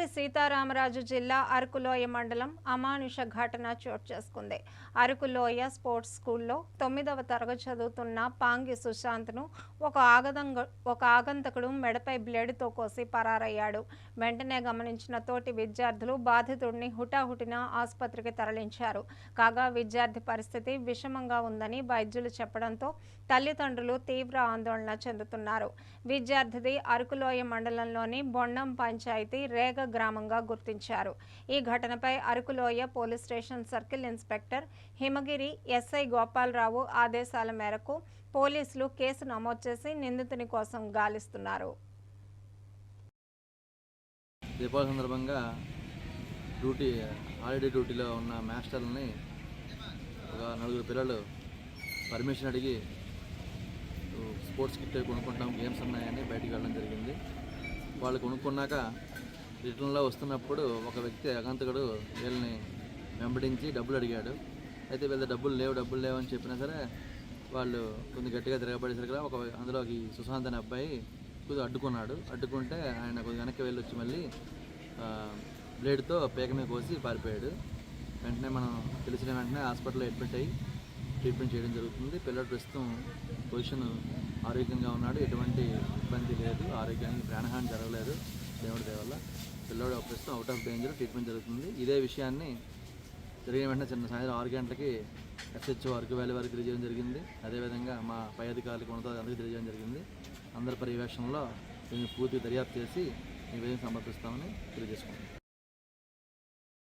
అల్లూరి సీతారామరాజు జిల్లా అరకులోయ మండలం అమానుష ఘటన చోటు చేసుకుంది. అరకులోయ స్పోర్ట్స్ స్కూల్లో తొమ్మిదవ తరగతి చదువుతున్న పాంగి సుశాంత్ను ఒక ఆగదంగ ఒక ఆగంతకుడు మెడపై బ్లేడుతో కోసి పరారయ్యాడు. వెంటనే గమనించిన తోటి విద్యార్థులు బాధితుడిని హుటాహుటిన ఆసుపత్రికి తరలించారు. కాగా విద్యార్థి పరిస్థితి విషమంగా ఉందని వైద్యులు చెప్పడంతో తల్లిదండ్రులు తీవ్ర ఆందోళన చెందుతున్నారు. విద్యార్థిది అరకులోయ మండలంలోని బొండం పంచాయతీ రేగ గ్రామంగా గుర్తించారు. ఈ ఘటనపై Arakuloya police station circle inspector Himagiri SI Gopalarao ఆదేశాల మేరకు పోలీసులు కేసు నమోదు చేసి నిందితుని కోసం గాలిస్తున్నారు. దీపావళి సందర్భంగా డ్యూటీ హాలిడే డ్యూటీలో ఉన్న మాస్టర్లని ఒక నలుగురు పిల్లలు పర్మిషన్ అడిగి స్పోర్ట్స్ కిట్ కొనుక్కుంటాం గేమ్స్ ఉన్నాయని బయటికి వెళ్ళడం జరిగింది. వాళ్ళు కొనుక్కున్నాక రిటర్న్లో వస్తున్నప్పుడు ఒక వ్యక్తి అగంతకుడు వీళ్ళని వెంబడించి డబ్బులు అడిగాడు. అయితే వీళ్ళ డబ్బులు లేవు డబ్బులు లేవు అని చెప్పినా సరే వాళ్ళు కొంచెం గట్టిగా తిరగబడేసరికి ఒక అందులో ఈ సుశాంత్ అనే అబ్బాయి కొద్దిగా అడ్డుకున్నాడు. అడ్డుకుంటే ఆయన కొద్దిగా వెనక్కి వెళ్ళి వచ్చి మళ్ళీ బ్లేడ్తో పేక మీద కోసి పారిపోయాడు. వెంటనే మనం తెలిసిన వెంటనే హాస్పిటల్లో అడ్మిట్ అయ్యి ట్రీట్మెంట్ చేయడం జరుగుతుంది. పిల్లడు ప్రస్తుతం పొజిషన్ ఆరోగ్యంగా ఉన్నాడు. ఎటువంటి ఇబ్బంది లేదు. ఆరోగ్యానికి ప్రాణహాని జరగలేదు దేవుడి దేవల్ల పిల్లోడు ప్రస్తుతం అవుట్ ఆఫ్ డేంజర్ ట్రీట్మెంట్ జరుగుతుంది. ఇదే విషయాన్ని జరిగిన వెంటనే చిన్న సాయంత్రం ఆరు గంటలకి ఎస్హెచ్ఓ అరకు వ్యాలీ వారికి తెలియజేయడం జరిగింది. అదేవిధంగా మా పై అధికారులకు ఉన్నతాధికారులకు తెలియజేయడం జరిగింది. అందరి పర్యవేక్షణలో దీన్ని పూర్తి దర్యాప్తు చేసి నివేదిక సమర్పిస్తామని తెలియజేసుకుంటాం